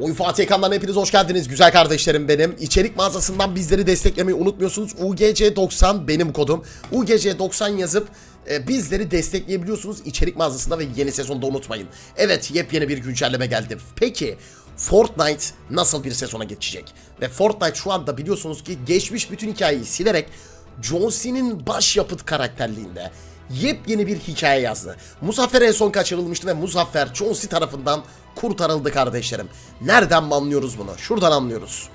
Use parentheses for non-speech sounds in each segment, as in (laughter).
Oyun Fatih Ekan'dan hepiniz hoş geldiniz güzel kardeşlerim benim. İçerik mağazasından bizleri desteklemeyi unutmuyorsunuz. UGC90 benim kodum. UGC90 yazıp e, bizleri destekleyebiliyorsunuz içerik mağazasında ve yeni sezonda unutmayın. Evet yepyeni bir güncelleme geldi. Peki Fortnite nasıl bir sezona geçecek? Ve Fortnite şu anda biliyorsunuz ki geçmiş bütün hikayeyi silerek John Cena'nın başyapıt karakterliğinde yepyeni bir hikaye yazdı. Muzaffer en son kaçırılmıştı ve Muzaffer John C tarafından kurtarıldı kardeşlerim. Nereden mi anlıyoruz bunu? Şuradan anlıyoruz.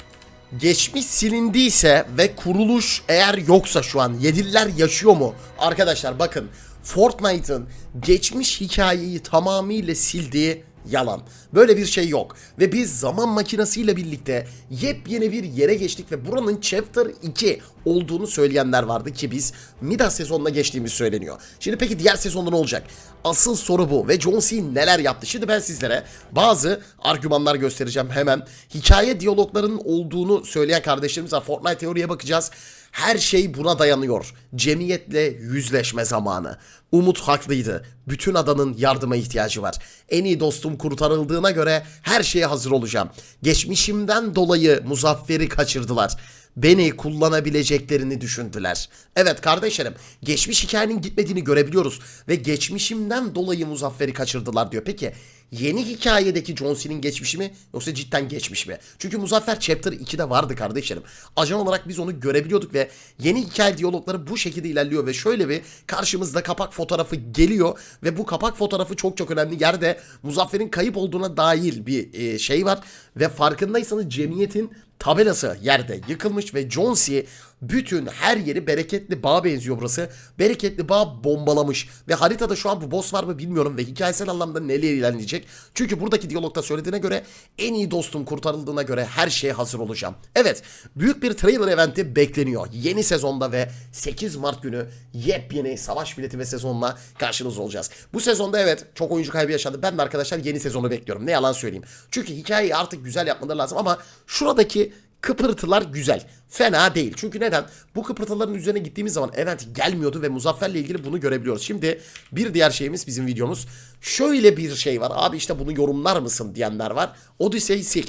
Geçmiş silindiyse ve kuruluş eğer yoksa şu an Yediller yaşıyor mu? Arkadaşlar bakın Fortnite'ın geçmiş hikayeyi tamamıyla sildiği yalan. Böyle bir şey yok. Ve biz zaman makinesiyle birlikte yepyeni bir yere geçtik ve buranın Chapter 2 olduğunu söyleyenler vardı ki biz Midas sezonuna geçtiğimiz söyleniyor. Şimdi peki diğer sezonda ne olacak? Asıl soru bu ve John C. neler yaptı? Şimdi ben sizlere bazı argümanlar göstereceğim hemen. Hikaye diyaloglarının olduğunu söyleyen kardeşlerimiz var. Fortnite teoriye bakacağız. Her şey buna dayanıyor. Cemiyetle yüzleşme zamanı. Umut haklıydı. Bütün adanın yardıma ihtiyacı var. En iyi dostum kurtarıldığına göre her şeye hazır olacağım. Geçmişimden dolayı Muzaffer'i kaçırdılar. Beni kullanabileceklerini düşündüler. Evet kardeşlerim, geçmiş hikayenin gitmediğini görebiliyoruz ve geçmişimden dolayı Muzaffer'i kaçırdılar diyor. Peki yeni hikayedeki John Cena'nın geçmişi mi yoksa cidden geçmiş mi? Çünkü Muzaffer Chapter 2'de vardı kardeşlerim. Ajan olarak biz onu görebiliyorduk ve yeni hikaye diyalogları bu şekilde ilerliyor ve şöyle bir karşımızda kapak fotoğrafı geliyor ve bu kapak fotoğrafı çok çok önemli yerde Muzaffer'in kayıp olduğuna dair bir e, şey var ve farkındaysanız cemiyetin tabelası yerde yıkılmış ve C. bütün her yeri bereketli bağ benziyor burası. Bereketli bağ bombalamış ve haritada şu an bu boss var mı bilmiyorum ve hikayesel anlamda neler ilerleyecek. Çünkü buradaki diyalogda söylediğine göre en iyi dostum kurtarıldığına göre her şeye hazır olacağım. Evet büyük bir trailer eventi bekleniyor. Yeni sezonda ve 8 Mart günü yepyeni savaş bileti ve sezonla karşınızda olacağız. Bu sezonda evet çok oyuncu kaybı yaşandı. Ben de arkadaşlar yeni sezonu bekliyorum. Ne yalan söyleyeyim. Çünkü hikayeyi artık güzel yapmaları lazım ama şuradaki kıpırtılar güzel. Fena değil. Çünkü neden? Bu kıpırtıların üzerine gittiğimiz zaman event gelmiyordu ve Muzaffer'le ilgili bunu görebiliyoruz. Şimdi bir diğer şeyimiz bizim videomuz. Şöyle bir şey var. Abi işte bunu yorumlar mısın diyenler var. Odyssey 6.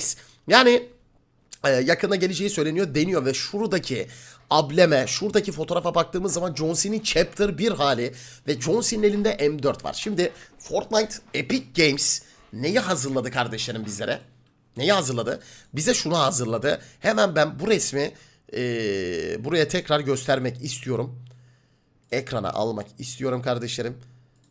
Yani e, yakına geleceği söyleniyor deniyor ve şuradaki ableme, şuradaki fotoğrafa baktığımız zaman John Cena'nın Chapter 1 hali ve John Cena'nın elinde M4 var. Şimdi Fortnite Epic Games neyi hazırladı kardeşlerim bizlere? Neyi hazırladı? Bize şunu hazırladı. Hemen ben bu resmi e, buraya tekrar göstermek istiyorum. Ekrana almak istiyorum kardeşlerim.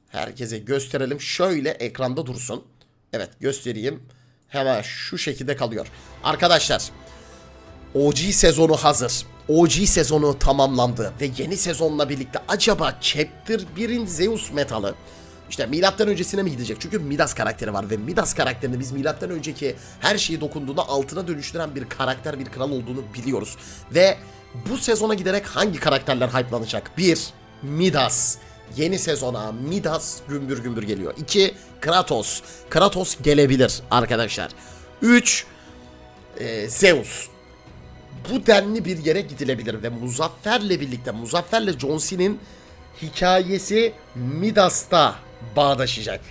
Herkese gösterelim. Şöyle ekranda dursun. Evet göstereyim. Hemen şu şekilde kalıyor. Arkadaşlar OG sezonu hazır. OG sezonu tamamlandı ve yeni sezonla birlikte acaba Chapter 1'in Zeus metalı işte milattan öncesine mi gidecek? Çünkü Midas karakteri var ve Midas karakterini biz milattan önceki her şeyi dokunduğunda altına dönüştüren bir karakter, bir kral olduğunu biliyoruz. Ve bu sezona giderek hangi karakterler hype'lanacak? 1. Midas. Yeni sezona Midas gümbür gümbür geliyor. 2. Kratos. Kratos gelebilir arkadaşlar. 3. Zeus bu denli bir yere gidilebilir ve Muzaffer'le birlikte Muzaffer'le John Cena'nın hikayesi Midas'ta bağdaşacak.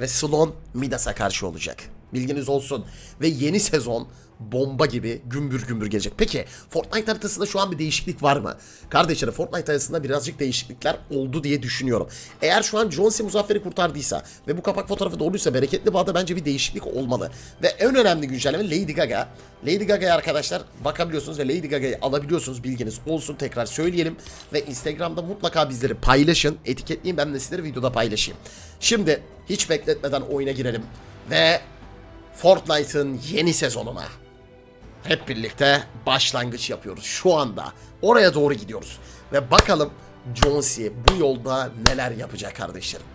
Ve Slon Midas'a karşı olacak. Bilginiz olsun. Ve yeni sezon bomba gibi gümbür gümbür gelecek. Peki Fortnite haritasında şu an bir değişiklik var mı? Kardeşlerim Fortnite haritasında birazcık değişiklikler oldu diye düşünüyorum. Eğer şu an John C. Muzaffer'i kurtardıysa ve bu kapak fotoğrafı doğruysa Bereketli Bağ'da bence bir değişiklik olmalı. Ve en önemli güncelleme Lady Gaga. Lady Gaga'ya arkadaşlar bakabiliyorsunuz ve Lady Gaga'yı alabiliyorsunuz bilginiz olsun tekrar söyleyelim. Ve Instagram'da mutlaka bizleri paylaşın. Etiketleyin ben de sizleri videoda paylaşayım. Şimdi hiç bekletmeden oyuna girelim. Ve Fortnite'ın yeni sezonuna hep birlikte başlangıç yapıyoruz şu anda. Oraya doğru gidiyoruz. Ve bakalım C. bu yolda neler yapacak kardeşlerim.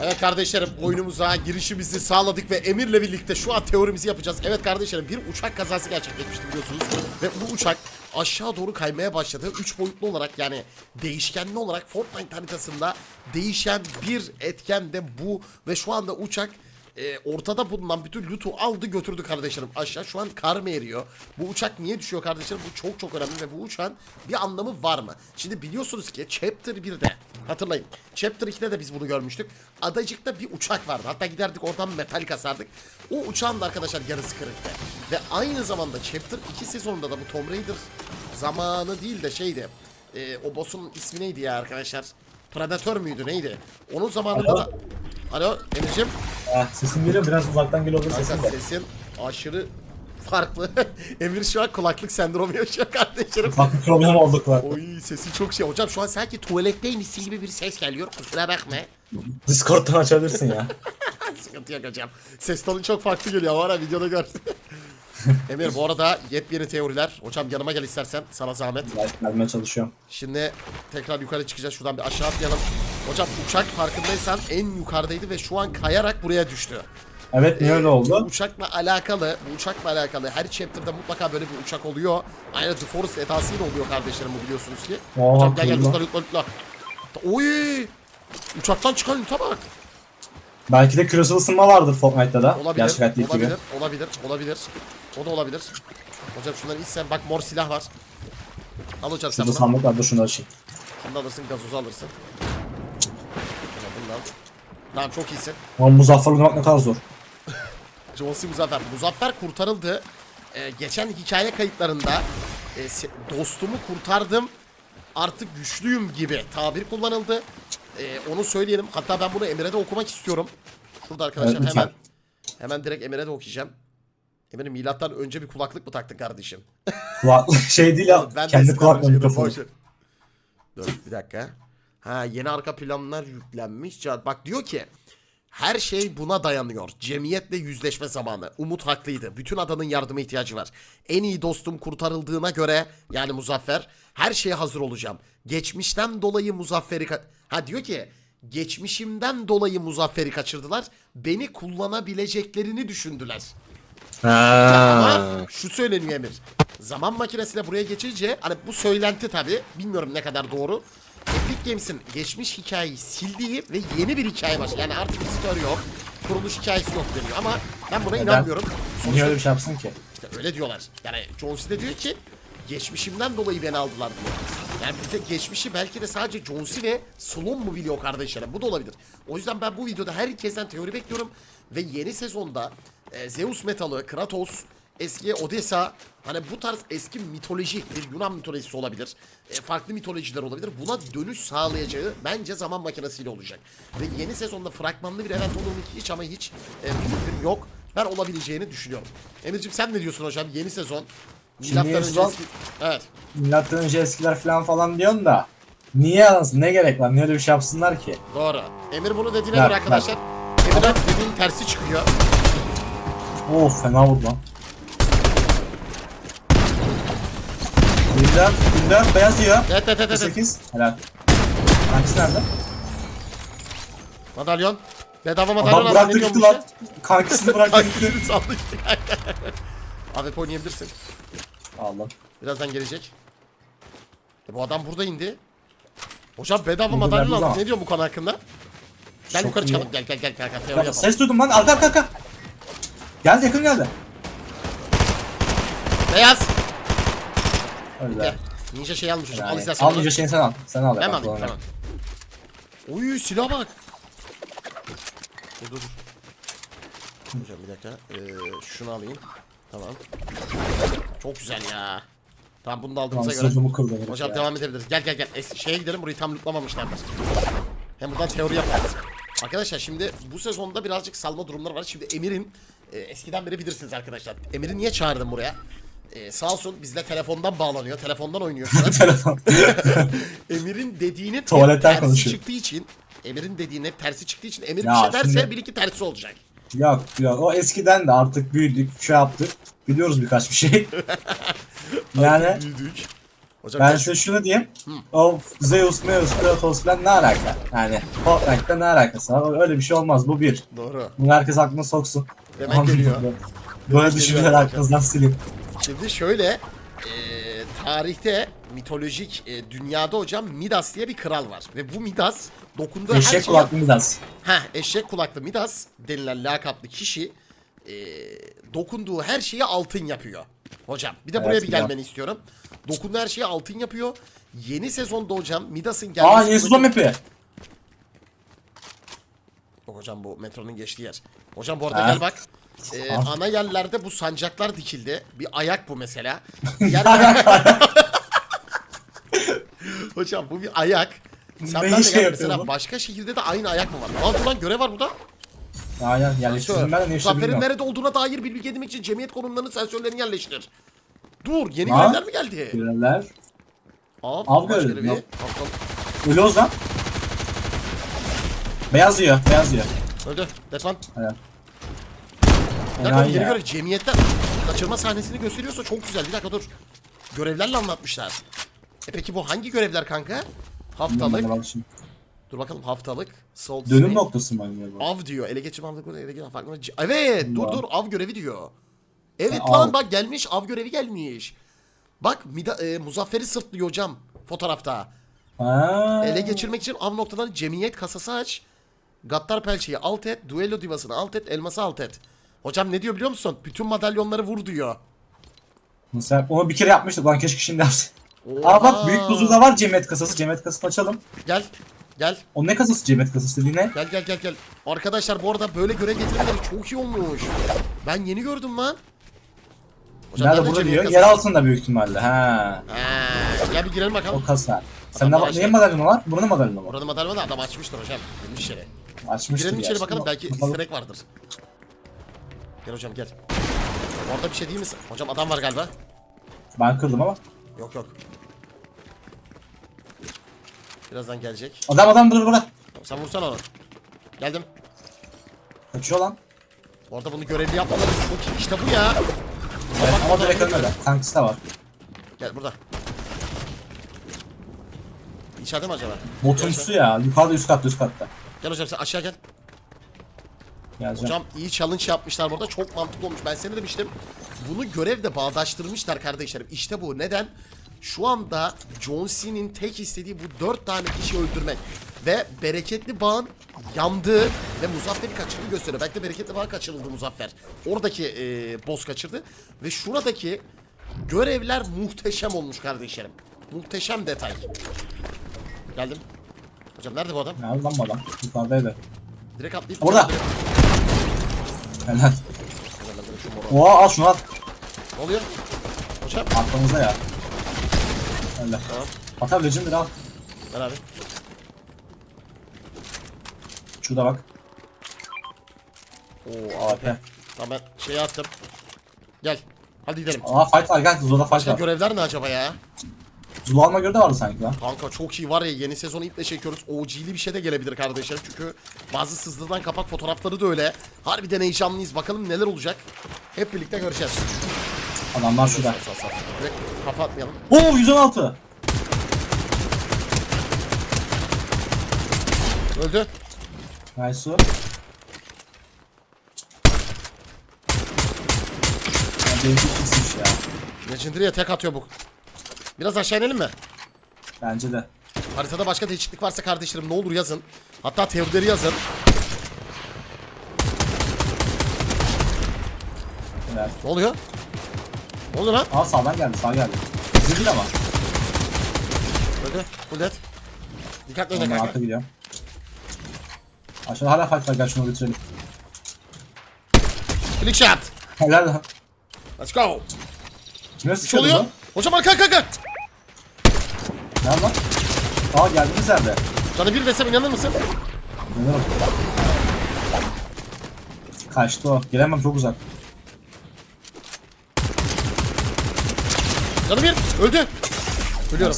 Evet kardeşlerim oyunumuza girişimizi sağladık ve Emir'le birlikte şu an teorimizi yapacağız. Evet kardeşlerim bir uçak kazası gerçekleşmişti biliyorsunuz. Ve bu uçak aşağı doğru kaymaya başladı. 3 boyutlu olarak yani değişkenli olarak Fortnite haritasında değişen bir etken de bu. Ve şu anda uçak e, ortada bulunan bütün loot'u aldı götürdü kardeşlerim aşağı. Şu an kar mı eriyor? Bu uçak niye düşüyor kardeşlerim? Bu çok çok önemli ve bu uçağın bir anlamı var mı? Şimdi biliyorsunuz ki Chapter 1'de hatırlayın. Chapter 2'de de biz bunu görmüştük. Adacıkta bir uçak vardı. Hatta giderdik oradan metal kasardık. O uçağın da arkadaşlar yarısı kırıktı. Ve aynı zamanda Chapter 2 sezonunda da bu Tomb Raider zamanı değil de şeydi. E, o boss'un ismi neydi ya arkadaşlar? Predator müydü neydi? Onun zamanında Alo. da... Alo Emir'cim. Ah, sesim geliyor biraz uzaktan geliyor olur sesim de. sesin aşırı farklı. (laughs) Emir şu an kulaklık sendromu yaşıyor kardeşlerim. Bak bir problem olduk var. Oy sesi çok şey. Hocam şu an sanki tuvaletteymişsin gibi bir ses geliyor. Kusura bakma. Discord'dan açabilirsin ya. (laughs) Sıkıntı yok hocam. Ses tonu çok farklı geliyor. Var ya videoda gör. (laughs) Emir bu arada yepyeni teoriler. Hocam yanıma gel istersen. Sana zahmet. Gel- Gelmeye çalışıyorum. Şimdi tekrar yukarı çıkacağız. Şuradan bir aşağı atlayalım. Hocam uçak farkındaysan en yukarıdaydı ve şu an kayarak buraya düştü. Evet niye öyle Bu oldu? uçakla alakalı, bu uçakla alakalı her chapter'da mutlaka böyle bir uçak oluyor. Aynı The Forest etasıyla oluyor kardeşlerim bu biliyorsunuz ki. Hocam gel gel lütfen lütfen lütfen. Oy! Uçaktan çıkan loot'a bak. Belki de küresel ısınma vardır Fortnite'da da. Olabilir, Gerçek hayattaki gibi. olabilir, olabilir, olabilir. O da olabilir. Hocam şunları içsen bak mor silah var. Al hocam sen Şurada bunu. sandık var dur şunu açayım. Bunu da alırsın, gazozu alırsın. Hocam bunu da al. Tamam çok iyisin. Ama muzaffer oynamak ne kadar zor. (laughs) John C. Muzaffer. Muzaffer kurtarıldı. Ee, geçen hikaye kayıtlarında e, dostumu kurtardım artık güçlüyüm gibi tabir kullanıldı. Ee, onu söyleyelim. Hatta ben bunu Emir'e de okumak istiyorum. Şurada arkadaşlar Evet, hemen hemen direkt Emir'e de okuyacağım. Emir'im milattan önce bir kulaklık mı taktın kardeşim? Kulaklık şey değil ya. Ben de kendi eskiden kulaklığı mikrofonu. Dur bir dakika. Ha yeni arka planlar yüklenmiş. Bak diyor ki her şey buna dayanıyor. Cemiyetle yüzleşme zamanı. Umut haklıydı. Bütün adanın yardıma ihtiyacı var. En iyi dostum kurtarıldığına göre yani Muzaffer her şeye hazır olacağım. Geçmişten dolayı Muzaffer'i ha diyor ki geçmişimden dolayı Muzaffer'i kaçırdılar. Beni kullanabileceklerini düşündüler. Ama şu söyleniyor Emir. Zaman makinesiyle buraya geçince hani bu söylenti tabi bilmiyorum ne kadar doğru. Epic Games'in geçmiş hikayeyi sildiği ve yeni bir hikaye var. Yani artık bir story yok. Kuruluş hikayesi yok deniyor ama ben buna Neden? inanmıyorum. Niye Sonuçta öyle bir şey yapsın ki? işte öyle diyorlar. Yani John C de diyor ki geçmişimden dolayı beni aldılar diyor. Yani bir de geçmişi belki de sadece John C ve Sloan mu biliyor kardeşlerim? Bu da olabilir. O yüzden ben bu videoda herkesten teori bekliyorum. Ve yeni sezonda e, Zeus metalı, Kratos, eski Odessa hani bu tarz eski mitolojik bir Yunan mitolojisi olabilir. E, farklı mitolojiler olabilir. Buna dönüş sağlayacağı bence zaman makinesiyle olacak. Ve yeni sezonda fragmanlı bir event olur mu ki hiç ama hiç e, bir fikrim yok. Ben olabileceğini düşünüyorum. Emir'cim sen ne diyorsun hocam? Yeni sezon. Milattan önce sezon- eski... Evet. Milattan önce eskiler falan falan diyorsun da. Niye yansın? Ne gerek var? Niye öyle bir şey yapsınlar ki? Doğru. Emir bunu dediğine göre arkadaşlar. Emir'den dediğin tersi çıkıyor. Of fena vurdu lan. Bilden, bilden beyaz yiyor. Evet evet evet. evet. 8. Helal. Hangisi nerede? Madalyon. Bedava madalyon Adam bıraktı gitti lan. Kankisini bıraktı gitti. Hangisini saldı (laughs) gitti hep oynayabilirsin. Aldım. Birazdan gelecek. E, bu adam burada indi. Hocam bedava madalyon verdi aldı. ama. Ne diyor bu konu hakkında? Gel Çok yukarı çıkalım. Gel gel gel kanka. Teori Ya, ses duydum lan. Arka arka arka. Geldi yakın geldi. Beyaz. Öyle. Ninja şey almış hocam. Al istersen. almayınca şeyini sen al. Sen al. Ben mi alayım? Tamam. Oy silah bak. Dur dur dur. Hocam bir dakika. Ee, şunu alayım. Tamam. Çok güzel ya. Tamam bunu da aldığımıza Lan göre. herif Hocam ya. devam edebiliriz. Gel gel gel. Es şeye gidelim burayı tam lootlamamışlardır. Hem buradan teori yaparız. Arkadaşlar şimdi bu sezonda birazcık salma durumları var. Şimdi Emir'in e, eskiden beri bilirsiniz arkadaşlar. Emir'i niye çağırdım buraya? E, sağ olsun bizle telefondan bağlanıyor. Telefondan oynuyor. (laughs) Telefon. (laughs) Emir'in dediğinin hep Tuvaletten tersi konuşuyor. çıktığı için Emir'in dediğinin hep tersi çıktığı için Emir Ya bir şey derse şimdi- bir iki tersi olacak. yok yok. O eskiden de artık büyüdük. Şey yaptık. Biliyoruz birkaç bir şey. (laughs) yani Büyüdük. Hocam ben size şunu diyeyim. O Zeus, Meus, Kratos falan ne alaka? Yani Fortnite'da ne alakası var? Öyle bir şey olmaz. Bu bir. Doğru. Bunu herkes aklına soksun. Hemen geliyor. Böyle düşünceler geliyor aklınızdan silin. Şimdi şöyle e, tarihte mitolojik e, dünyada hocam Midas diye bir kral var. Ve bu Midas dokunduğu her Eşek şeye... kulaklı Midas. Ha eşek kulaklı Midas denilen lakaplı kişi e, dokunduğu her şeyi altın yapıyor. Hocam bir de buraya Evet, bir biliyorum. gelmeni istiyorum. Dokunduğu her şeyi altın yapıyor. Yeni sezonda hocam Midas'ın Aa gelmesi... Yesuzon map'i. Hocam bu metronun geçtiği yer. Hocam bu arada Ha. gel bak. Ha. ana yerlerde bu sancaklar dikildi. Bir ayak bu mesela. (laughs) Yer- (laughs) hocam bu bir ayak. Sen Ne ben de gel yapıyor mesela bu? başka şehirde de aynı ayak mı var? Aa dur lan görev var burada. Aynen yerleştirdim ben de bilmiyorum. nerede olduğuna dair bir bilgi edinmek için cemiyet konumlarının sensörlerini yerleştir. Dur yeni Ha? görevler mi geldi? Görevler. Av, Av görevi. Uloz lan. Beyaz yiyor. Beyaz yiyor. Öldü. Detman. Aynen. Bir dakika ya. görev. Cemiyetten kaçırma sahnesini gösteriyorsa çok güzel. Bir dakika dur. Görevlerle anlatmışlar. E peki bu hangi görevler kanka? Haftalık. Dur bakalım haftalık. Salt Dönüm Snake. noktası mı? Av diyor. Ele geçirme avlıkları ele geçirme farklı. Evet dur dur av görevi diyor. Evet Ha, lan av. bak gelmiş av görevi gelmiş. Bak Mida, e, Muzaffer'i sırtlıyor hocam fotoğrafta. Ha. Ele geçirmek için av noktalarını cemiyet kasası aç. Gattar pelçeyi alt et. Duello divasını alt et. Elması alt et. Hocam ne diyor biliyor musun? Bütün madalyonları vur diyor. Mesela onu bir kere yapmıştık lan keşke şimdi yapsın. Aa bak büyük buzulda var cemiyet kasası. Cemiyet kasasını açalım. Gel. Gel. O ne kasası cemiyet kasası dediğin ne? Gel gel gel gel. Arkadaşlar bu arada böyle görev getirmeleri çok iyi olmuş. Ben yeni gördüm lan. Hocam Nerede burada diyor? Yer altında büyük ihtimalle. Ha. Ha, gel bir girelim bakalım. O kasa. Sende Arkadaşlar. neyin madalyonu var? Buranın madalyonu mu? Burada madalyonu da adam açmıştır hocam. Girmiş içeri. Açmıştır Girelim içeri bakalım belki egg vardır. Gel hocam gel. Orada bir şey değil misin? Hocam adam var galiba. Ben kırdım ama. Yok yok. Birazdan gelecek. Adam adam dur burada. Sen vursana onu. Geldim. Kaçıyor lan. Orada bunu görevli yapmaları çok. İşte bu ya. Evet, ama direkt ölmedi. Tankisi de var. Gel burada. İçeride mi acaba? Botumsu ya. Yukarıda üst katta üst katta. Gel hocam sen aşağı gel. Geleceğim. Hocam iyi challenge yapmışlar burada. Çok mantıklı olmuş. Ben seni demiştim. Bunu görevde bağdaştırmışlar kardeşlerim. İşte bu. Neden? Şu anda John Cena'nın tek istediği bu dört tane kişi öldürmek. Ve bereketli bağın yandığı ve Muzaffer'i kaçırdığını gösteriyor. Belki de bereketli bağ kaçırıldı Muzaffer. Oradaki e, boss kaçırdı. Ve şuradaki görevler muhteşem olmuş kardeşlerim. Muhteşem detay. Geldim. Hocam nerede bu adam? Nerede lan bu adam? Yukarıdaydı. Direkt atlayıp... Orada. Helal. Oha al şunu at. Ne oluyor? Hocam. Arkamızda ya. Helal. Tamam. At abi Legendary al. Ver abi. Şurada bak. Oo AP. Tamam ben şeyi attım. Gel. Hadi gidelim. Aa fight var gel Zula'da fight var. görevler ne acaba ya? Zula alma göre de vardı sanki lan. Kanka çok iyi var ya yeni sezonu iple çekiyoruz. OG'li bir şey de gelebilir kardeşler. Çünkü bazı sızdırılan kapak fotoğrafları da öyle. Harbiden heyecanlıyız. Bakalım neler olacak. Hep birlikte göreceğiz. Adamlar şurada. Sağ, sağ, sağ. Direkt kafa atmayalım. Oo 116. Öldü. Nice. Ya benimki ikisiymiş ya. Legendary'e tek atıyor bu. Biraz aşağı inelim mi? Bence de. Haritada başka değişiklik varsa kardeşlerim ne olur yazın. Hatta teorileri yazın. Helal. Ne oluyor? Ne oluyor lan? Aa sağdan geldi sağ geldi. Bizi değil ama. Öldü. Full dead. Dikkatli oyna kanka. arka. Aşağıda hala fight var gel şunu bitirelim. Flick shot. Helal lan. Let's go. Kime şey sıkıyordu oluyor. bu? Hocam arka arka arka. Nerede lan? Aa geldiğimiz yerde. Canı bir desem inanır mısın? Geliyorum. Kaçtı o. Gelemem çok uzak. Canı bir. Öldü. Ölüyorum.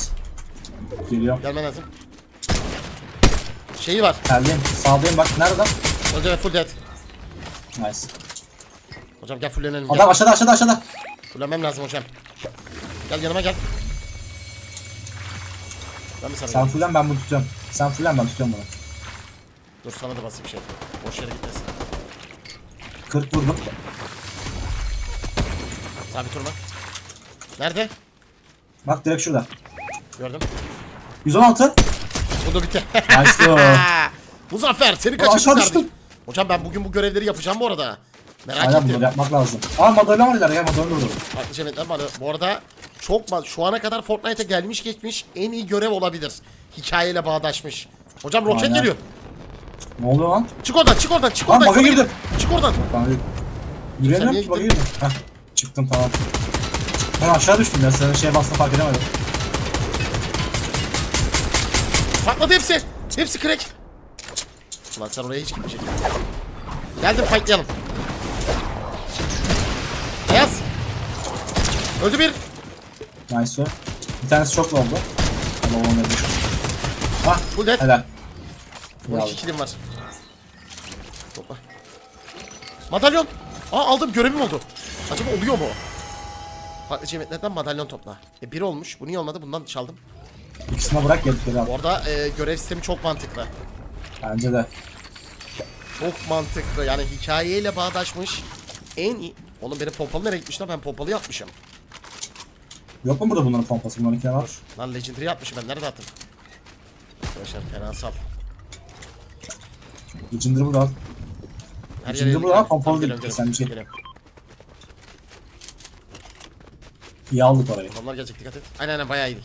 Geliyorum. Gelmen lazım. Şeyi var. Geldiyim. Sağdayım bak. Nerede? Öldü ve full dead. Nice. Hocam gel fullenelim. Adam Gel. aşağıda aşağıda aşağıda. Fullenmem lazım hocam. Gel yanıma gel. Ben mi sana Sen geleyim? fullen ben bunu tutuyorum. Sen fullen ben tutuyorum bunu. Dur sana da basayım şey. Boş yere gitmesin. 40 vurdum. Sabit durma. Nerede? Bak direkt şurada. Gördüm. 116. Bu da bitti. Nice (laughs) o. Muzaffer seni kaçırdım aşağı kardeşim. Hocam ben bugün bu görevleri yapacağım bu arada. Merak Aynen ettim. bunları yapmak lazım. Aa madalya var ileride gel madalya vurdum. Farklı cennetler var. Bu arada çok ma- şu ana kadar Fortnite'a gelmiş geçmiş en iyi görev olabilir. Hikayeyle bağdaşmış. Hocam roket Aynen. geliyor. Ne oluyor lan? Çık oradan, çık oradan, çık Lan oradan. bug'a sana girdim. gel. Çık oradan. Tamam Yürüyemiyorum niye ki girdim. Heh çıktım tamam. Ben aşağı düştüm ya senin şeye bastım fark edemedim. Patladı hepsi. Hepsi crack. Ulan sen oraya hiç gitmeyecektin. Geldim fightlayalım. Beyaz. Öldü bir. Nice o. Bir tanesi çok oldu. Ama onu ölmüş. Hah Bu dead. helal. 12 Ya, kilim var. Topla. Madalyon. Aa aldım görevim oldu. Acaba oluyor mu? Farklı cemiyetlerden madalyon topla. E bir olmuş. Bu niye olmadı? Bundan çaldım. ikisini bırak geldikleri al. Bu arada e, görev sistemi çok mantıklı. Bence de. Çok mantıklı. Yani hikayeyle bağdaşmış. En iyi... Oğlum benim pompalı nereye gitmiş lan? Ben pompalı yapmışım. Yok mu burada bunların pompası? Bunlarınkine var. Lan Legendary yapmışım ben. Nerede attım? Arkadaşlar fenasal. Ginger burada al. Her Legendary yere- bu lan, pompalı Tamam, değil. Sen bir şey- geliyorum. İyi aldık orayı. Adamlar gelecek dikkat et. Aynen aynen bayağı iyiydik.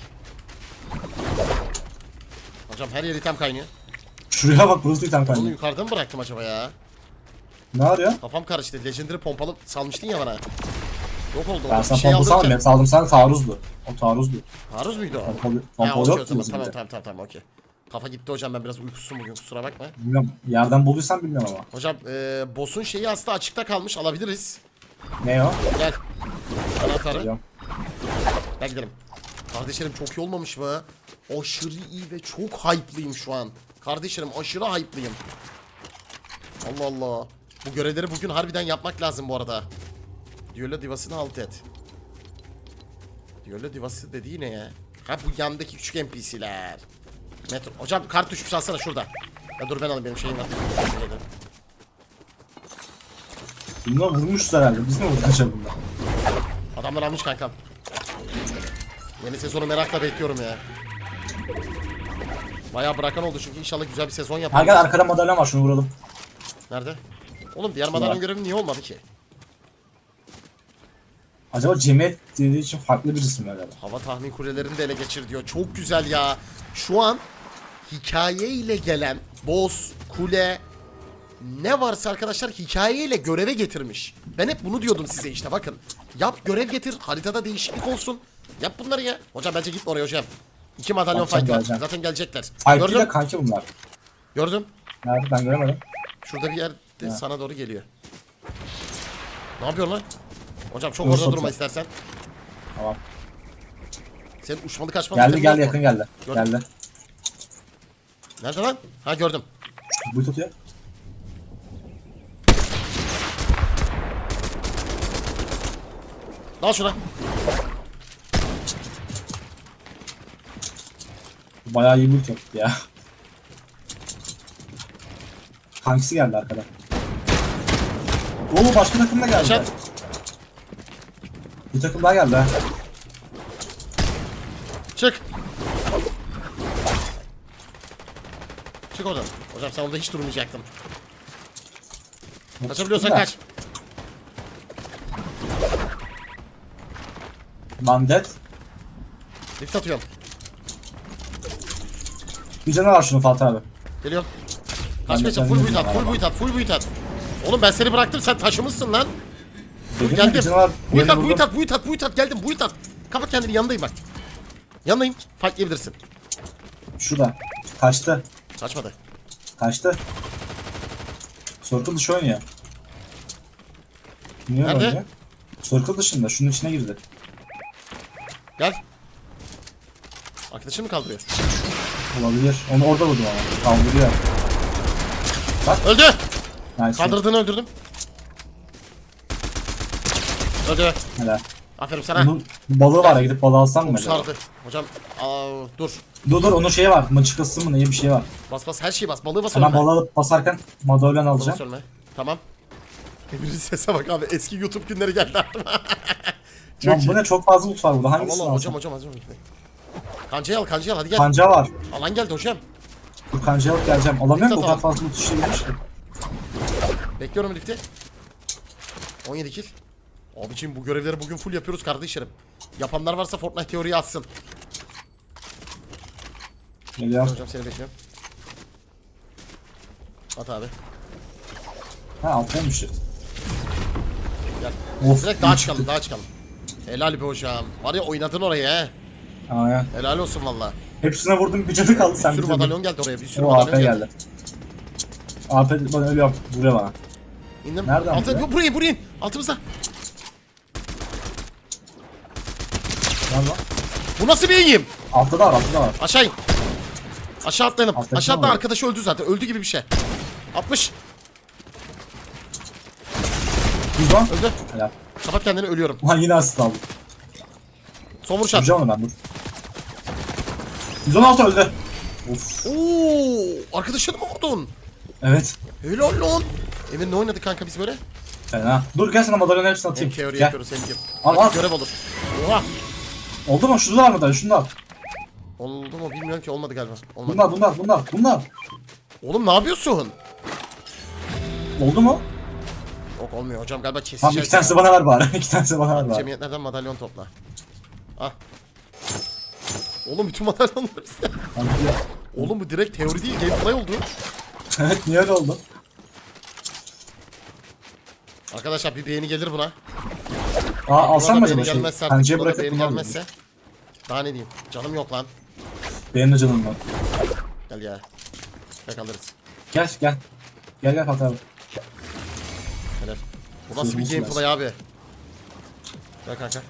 Hocam her yer item kaynıyor. Şuraya bak burası değil tam Onu yukarıda mı bıraktım acaba ya? Ne arıyor? Kafam karıştı. Legendary pompalı salmıştın ya bana. Yok oldu. Ben sana şey pompalı saldım. Ben saldım sana taarruzdu. O taarruzdu. Taarruz muydu o? Pompalı, pompalı yok ki Tamam tamam tamam tamam okey. Kafa gitti hocam ben biraz uykusuzum bugün kusura bakma. Bilmiyorum. Yerden bulduysan bilmiyorum ama. Hocam e, boss'un şeyi aslında açıkta kalmış alabiliriz. Ne o? Gel. Anahtarı. Gel gidelim. Kardeşlerim çok iyi olmamış mı? Aşırı iyi ve çok hype'lıyım şu an. Kardeşlerim aşırı hype'lıyım. Allah Allah. Bu görevleri bugün harbiden yapmak lazım bu arada. Diyola divasını alt et. Diyola divası dediği ne ya? Ha bu yandaki küçük NPC'ler. Metro. Hocam kart düşmüş alsana şurada. Ya dur ben alayım benim şeyim var. Bunlar vurmuşuz herhalde. Biz vurduk acaba bunlar? Adamlar almış kankam. Yeni sezonu merakla bekliyorum ya. Bayağı bırakan oldu çünkü inşallah güzel bir sezon Ha yaparız. gel arkada madalya var şunu vuralım. Nerede? Oğlum diğer madalyon görevi niye olmadı ki? Acaba cemiyet dediği için farklı bir isim acaba? Hava tahmin kulelerini de ele geçir diyor. Çok güzel ya. Şu an hikaye ile gelen boss, kule ne varsa arkadaşlar hikayeyle göreve getirmiş. Ben hep bunu diyordum size işte bakın. Yap görev getir haritada değişiklik olsun. Yap bunları ya. Hocam bence gitme oraya hocam. İki madalyon fight var. geleceğim. Zaten gelecekler. Gördüm. ile kanki bunlar. Gördüm. Nerede ben göremedim. Şurada bir yerde sana doğru geliyor. Ne yapıyorsun lan? Hocam çok Dur, orada durma istersen. Tamam. Senin uçmalı kaçmalı Geldi geldi yakın geldi. Gördüm. Geldi. Nerede lan? Ha gördüm. Bu tutuyor. Al şuna. Bayağı iyi bir ya. Kankisi geldi arkadan. Oo başka takım da geldi. Yaşat. Bir takım daha geldi ha. Çık. Çık oradan. Hocam sen orada hiç durmayacaktın. Kaçabiliyorsan Çıktım da. kaç. Mandet. Lift atıyorum. Bir canı var şunu Fatih abi. Geliyorum. Kaçmayacağım. Full buit at. Full buit at. Full buit at. Oğlum ben seni bıraktım. Sen taşımışsın lan. Bir Geldim. Yeni at. Vurdum. at. Buit at. Buit at. Geldim. Buit at. Kapat kendini. Yanındayım bak. Yanındayım. Fightlayabilirsin. Şurada. Kaçtı. Kaçmadı. Kaçtı. Circle dışı oynuyor. Niye Nerede? oynuyor? Circle dışında. Şunun içine girdi. Gel. Arkadaşını mı kaldırıyor? Olabilir. Onu orada vurdum ama. Kaldırıyor. Öldü. Nice. Kaldırdığını öldürdüm. Öldü. Helal. Aferin sana. Bunun balığı var ya gidip balığı alsam mı acaba? sardı. Hocam aa, dur. Dur dur onun şeyi var. Mıçıkası mı ne bir şey var. Bas bas her şeyi bas. Balığı bas Hemen ölme. balığı alıp basarken madalyon Balığı alacağım. bas ölme. Tamam. Emir'in sese bak abi. Eski YouTube günleri geldi aklıma. (laughs) Çok Lan bu ne çok fazla loot var burada. Allah Hangisini Allah alsam? hocam hocam hocam. Kancayı al kancayı al hadi gel. Kanca var. Alan geldi hocam. Dur kancaya alıp geleceğim. Alamıyorum Lütfen bu kadar fazla loot işlemiş ki. Bekliyorum lifti. 17 kill. Abiciğim bu görevleri bugün full yapıyoruz kardeşlerim. Yapanlar varsa Fortnite teoriyi atsın. Geliyorum. Hocam seni bekliyorum. At abi. Ha altaymış. Gel. Of. Direkt daha çıkalım daha çıkalım. Helal be hocam. Var ya oynadın orayı he. Aynen. Helal olsun valla. Hepsine vurdum bir canı kaldı sen Bir sürü madalyon geldi oraya. Bir sürü O AP madalyon geldi. geldi. AP bana ölüyorum. Vuruyor bana. İndim. Nereden Altı, vuruyor? buraya buraya in. Altımızda. Lan. Bu nasıl bir eğim? Altta da var altta da var. Aşağı in. Aşağı atlayalım. Atlayalım Aşağı atla mı? arkadaşı öldü zaten. Öldü gibi bir şey. 60. 110. Öldü. Helal. Kapat kendini ölüyorum. Ulan yine asist aldım. Son vuruş at. Vuracağım onu ben dur. 116 öldü. Of. Oo, arkadaşını mı vurdun? Evet. Helal lan. Emir ne oynadık kanka biz böyle? Fena. Dur gel sana madalyonun hepsini Hem atayım. teori Gel. yapıyoruz hem. Al, al. görev olur. Oha. Oldu mu? Şurada var madalyon. Şunu da al. Oldu mu bilmiyorum ki olmadı galiba. Olmadı. Bunlar bunlar bunlar bunlar. Oğlum ne yapıyorsun? Oldu mu? Yok olmuyor hocam galiba keseceğiz. Tamam iki tanesi bana ver bari. (laughs) iki tanesi bana ver bari. Cemiyetlerden madalyon topla. Ah. Oğlum bütün madalyonlar bizde. Tamam, gidiyor. Oğlum bu direkt teori değil gameplay oldu. (laughs) evet niye öyle oldu? Arkadaşlar bir beğeni gelir buna. Aa alsam mı acaba beğeni şey? gelmezse artık Pencere buna da bırakıp beğeni mı? gelmezse. Daha ne diyeyim? Canım yok lan. Benim de canım var. Gel ya. Tek alırız. Gel gel. Gel gel Fatih abi. Helal. Bu nasıl bir Sözümüz gameplay abi? Gel kanka.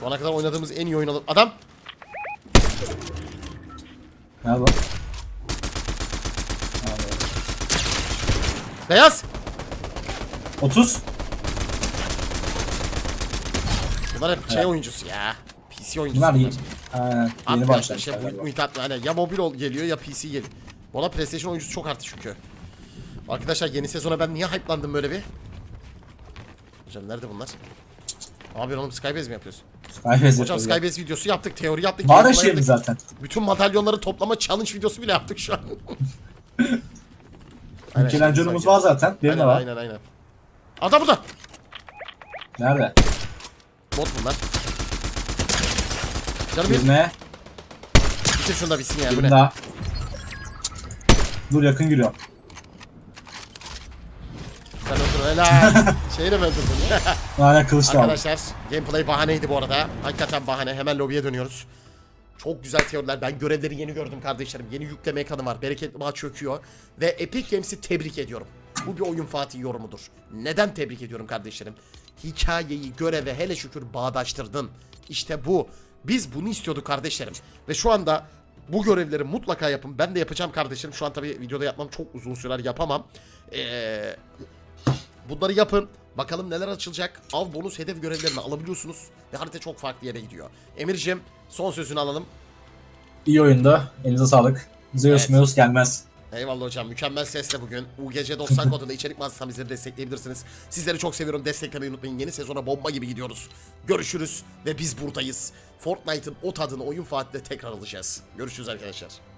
Şu ana kadar oynadığımız en iyi oyun. Adam! Nerede? Beyaz! 30. Bunlar hep şey oyuncusu ya. PC oyuncusu Bunlar iyi. Aynen. Yeni Arkadaşlar başlamış. şey bu hani ya mobil ol geliyor ya PC geliyor. Bana PlayStation oyuncusu çok arttı çünkü. Arkadaşlar yeni sezona ben niye hype'landım böyle bir? Hocam nerede bunlar? Abi oğlum Skybase mi yapıyorsun? Skybase Hocam yapıyor. Skybase videosu yaptık, teori yaptık. Var yaptık. zaten. Bütün madalyonları toplama challenge videosu bile yaptık şu an. (laughs) Aynen, güzel. var zaten. Benim de Aynen var. aynen aynen. Adam burada. Nerede? Bot bunlar. Canım bir Birine. bitir şunu da bitsin ya bu ne? daha. Dur yakın giriyor. Sen öldür helal. (laughs) Şeyi de mi öldürdün? (laughs) Aynen kılıç da. Arkadaşlar gameplay bahaneydi bu arada. Hakikaten bahane. Hemen lobiye dönüyoruz. Çok güzel teoriler. Ben görevleri yeni gördüm kardeşlerim. Yeni yükleme ekranı var. Bereketli maç çöküyor. Ve Epic Games'i tebrik ediyorum. Bu bir oyun Fatih yorumudur. Neden tebrik ediyorum kardeşlerim? Hikayeyi, göreve hele şükür bağdaştırdın. İşte bu. Biz bunu istiyorduk kardeşlerim. Ve şu anda bu görevleri mutlaka yapın. Ben de yapacağım kardeşlerim. Şu an tabii videoda yapmam çok uzun sürer yapamam. Eee Bunları yapın. Bakalım neler açılacak. Av bonus hedef görevlerini alabiliyorsunuz. Ve harita çok farklı yere gidiyor. Emir'cim son sözünü alalım. İyi oyunda. Elinize sağlık. Zeus Evet. Meus gelmez. Eyvallah hocam. Mükemmel sesle bugün. UGC (laughs) 90 kodunda içerik mağazasından bizleri destekleyebilirsiniz. Sizleri çok seviyorum. Desteklemeyi unutmayın. Yeni sezona bomba gibi gidiyoruz. Görüşürüz ve biz buradayız. Fortnite'ın o tadını oyun Fatih'te tekrar alacağız. Görüşürüz arkadaşlar.